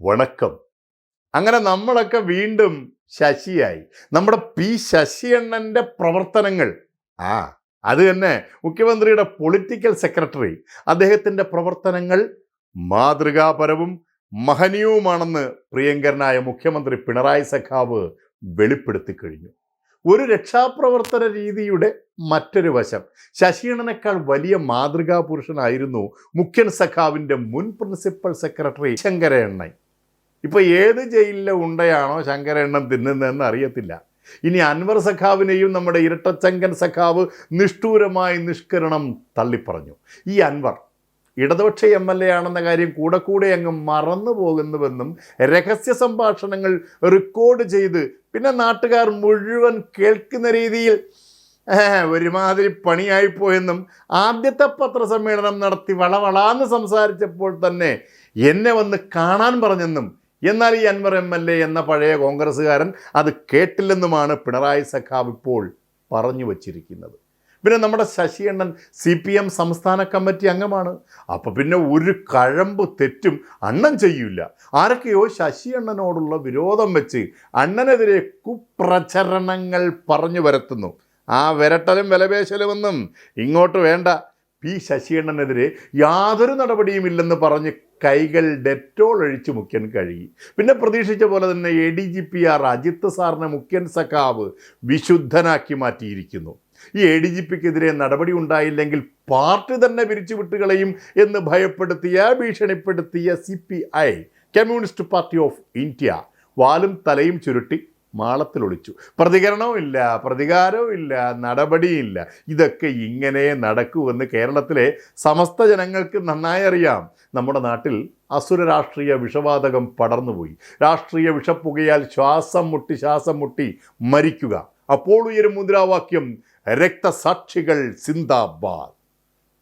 വണക്കം. അങ്ങനെ നമ്മളൊക്കെ വീണ്ടും ശശിയായി. നമ്മുടെ പി ശശിയണ്ണന്റെ പ്രവർത്തനങ്ങൾ. ആ അത് തന്നെ മുഖ്യമന്ത്രിയുടെ പൊളിറ്റിക്കൽ സെക്രട്ടറി. അദ്ദേഹത്തിന്റെ പ്രവർത്തനങ്ങൾ മാതൃകാപരവും മഹനീയവുമാണെന്ന് പ്രിയങ്കരനായ മുഖ്യമന്ത്രി പിണറായി സഖാവ് വെളിപ്പെടുത്തി കഴിഞ്ഞു. ഒരു രക്ഷാപ്രവർത്തന രീതിയുടെ മറ്റൊരു വശം. ശശിയണ്ണനേക്കാൾ വലിയ മാതൃകാ പുരുഷനായിരുന്നു മുഖ്യൻ സഖാവിന്റെ മുൻ പ്രിൻസിപ്പൽ സെക്രട്ടറി ശങ്കരയണ്ണൻ ഇപ്പൊ ഏത് ജയിലിലെ ഉണ്ടയാണോ ശങ്കരയണ്ണൻ തിന്നുന്നതെന്ന് അറിയത്തില്ല. ഇനി അൻവർ സഖാവിനെയും നമ്മുടെ ഇരട്ടച്ചങ്കൻ സഖാവ് നിഷ്ഠൂരമായി നിഷ്കരണം തള്ളിപ്പറഞ്ഞു. ഈ അൻവർ ഇടതുപക്ഷ എം എൽ എ ആണെന്ന കാര്യം കൂടെ കൂടെ അങ്ങ് മറന്നു പോകുന്നുവെന്നും രഹസ്യ സംഭാഷണങ്ങൾ റെക്കോർഡ് ചെയ്ത് പിന്നെ നാട്ടുകാർ മുഴുവൻ കേൾക്കുന്ന രീതിയിൽ "ഏ, ഒരുമാതിരി പണിയായിപ്പോയെന്നും ആദ്യത്തെ പത്രസമ്മേളനം നടത്തി വളവളാന്ന് സംസാരിച്ചപ്പോൾ തന്നെ എന്നെ വന്ന് കാണാൻ പറഞ്ഞെന്നും എന്നാൽ ഈ അൻവർ എം എൽ എ എന്ന പഴയ കോൺഗ്രസ്സുകാരൻ അത് കേട്ടില്ലെന്നുമാണ് പിണറായി സഖാവ് ഇപ്പോൾ പറഞ്ഞു വച്ചിരിക്കുന്നത്. പിന്നെ നമ്മുടെ ശശിയണ്ണൻ സി പി എം സംസ്ഥാന കമ്മിറ്റി അംഗമാണ്. അപ്പോൾ പിന്നെ ഒരു കഴമ്പ് തെറ്റും അണ്ണൻ ചെയ്യൂല. ആരൊക്കെയോ ശശിയണ്ണനോടുള്ള വിരോധം വെച്ച് അണ്ണനെതിരെ കുപ്രചരണങ്ങൾ പറഞ്ഞു വരത്തുന്നു. ആ വിരട്ടലും വിലപേശലുമൊന്നും ഇങ്ങോട്ട് വേണ്ട. പി ശശിയണ്ണനെതിരെ യാതൊരു നടപടിയും ഇല്ലെന്ന് പറഞ്ഞ് കൈകൾ ഡെറ്റോൾ ഒഴിച്ച് മുഖ്യൻ കഴുകി. പിന്നെ പ്രതീക്ഷിച്ച പോലെ തന്നെ A D G P R Ajith സാറിനെ മുഖ്യൻ സഖാവ് വിശുദ്ധനാക്കി മാറ്റിയിരിക്കുന്നു. ഈ എ ഡി ജി പിക്കെതിരെ നടപടി ഉണ്ടായില്ലെങ്കിൽ പാർട്ടി തന്നെ പിരിച്ചുവിട്ടുകളയും എന്ന് ഭയപ്പെടുത്തിയ ഭീഷണിപ്പെടുത്തിയ C P I Communist Party of India വാലും തലയും ചുരുട്ടി. മാളത്തിലൊളിച്ചു. പ്രതികരണവും ഇല്ല പ്രതികാരവും ഇല്ല നടപടിയില്ല. ഇതൊക്കെ ഇങ്ങനെ നടക്കുമെന്ന് കേരളത്തിലെ സമസ്ത ജനങ്ങൾക്ക് നന്നായി അറിയാം. നമ്മുടെ നാട്ടിൽ അസുര രാഷ്ട്രീയ വിഷവാതകം പടർന്നുപോയി. രാഷ്ട്രീയ വിഷപ്പുകയാൽ ശ്വാസം മുട്ടി ശ്വാസം മുട്ടി മരിക്കുക. അപ്പോൾ ഉയരും മുദ്രാവാക്യം രക്തസാക്ഷികൾ സിന്ദാബാദ്.